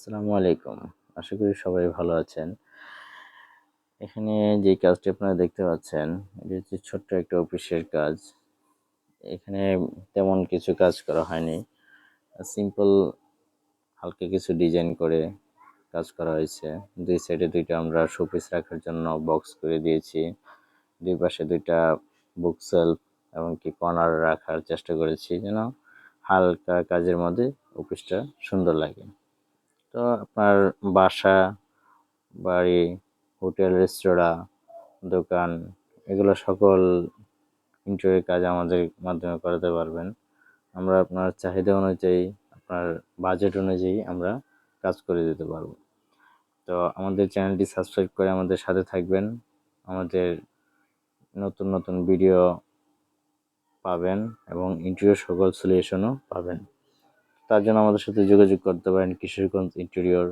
আসসালামু আলাইকুম। আশা করি সবাই ভালো আছেন। এখানে যে কাজটি আপনারা দেখতে পাচ্ছেন, এটি হচ্ছে ছোট্ট একটা অফিসের কাজ। এখানে তেমন কিছু কাজ করা হয়নি। সিম্পল হালকা কিছু ডিজাইন করে কাজ করা হয়েছে। দুই সাইডে দুইটা আমরা শোপিস রাখার জন্য বক্স করে দিয়েছি। দুই পাশে দুইটা বুক সেলফ এবং কি কর্নার রাখার চেষ্টা করেছি যেন হালকা কাজের মধ্যে অফিসটা সুন্দর লাগে। তো আপনার বাসা, বাড়ি, হোটেল, রেস্তোরাঁ, দোকান, এগুলো সকল ইন্টারিয়র কাজ আমাদের মাধ্যমে করাতে পারবেন। আমরা আপনার চাহিদা অনুযায়ী, আপনার বাজেট অনুযায়ী আমরা কাজ করে দিতে পারব। তো আমাদের চ্যানেলটি সাবস্ক্রাইব করে আমাদের সাথে থাকবেন। আমাদের নতুন নতুন ভিডিও পাবেন এবং ইন্টারিয়র সকল সলিউশনও পাবেন। তার জন্য আমাদের সাথে যোগাযোগ করতে পারেন কিশোরগঞ্জ ইন্টেরিয়র